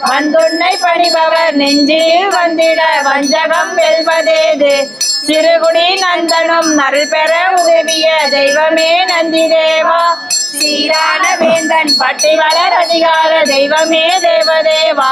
வந்துன்னை பணிபவர் நெஞ்சில் வந்திட வஞ்சகம் வெல்வதேது? சிறுகுடி நந்தனும் நல் பெற உதவிய தெய்வமே நந்தி தேவா சீரான வேந்தன் பட்டி வளர் அதிகார தெய்வமே தேவதேவா.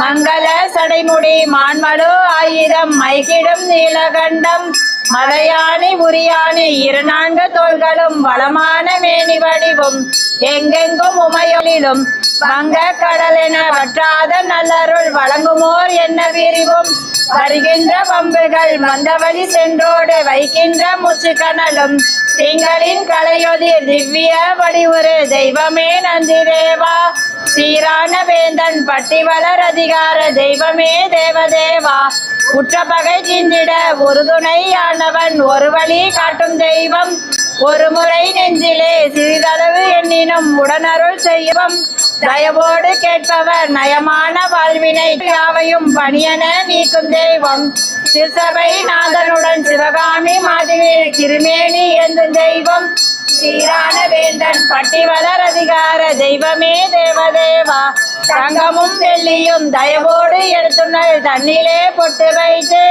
மங்கள சடைமுடி மான்மடு ஆயிரம் மைகிடும் நீலகண்டம். மலையானி உரியானை இரு நான்கு தோள்களும் வளமான மேனி வடிவும் எங்கெங்கும் உமையொலிலும் வங்க கடலென வற்றாத நல்லருள் வழங்குமோர் என்ன விரிவும்? வருகின்ற பம்புகள் மந்தவழி சென்றோடு வைக்கின்ற முச்சு கனலும் திங்களின் கலையொதிர் திவ்ய வடிவுரு தெய்வமே நந்தி தேவா சீரான வேந்தன் பட்டி வளர் அதிகார தெய்வமே தேவதேவா. குற்றப்பகை சிந்திட உறுதுணையானவன் ஒரு வழி காட்டும் தெய்வம். ஒரு முறை நெஞ்சிலே சிறிதளவு எண்ணினும் உடனருள் செய்யவும் தயவோடு கேட்பவர் நயமான வாழ்வினை யாவையும் பணியன நீக்கும் தெய்வம். சிசபை நாதனுடன் சிவகாமி மாதிரி கிருமேணி என்னும் தெய்வம். சீரான வேந்தன் பட்டிவளர் அதிகார தெய்வமே தேவதேவா. தங்கமும் வெள்ளியும் தயவோடு எடுத்துணர் தண்ணிலே பொட்டு வைத்து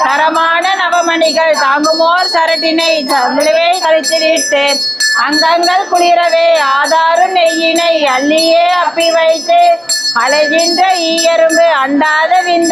தரமான நவமணிகள் தாங்குமோர் சரட்டினை தமிழவே கழித்துவிட்டு அங்கங்கள் குளிரவே ஆதாரும் நெய் அள்ளியே அப்பி வைத்து அலைகின்ற ஈயரும்பு அண்டாத விந்த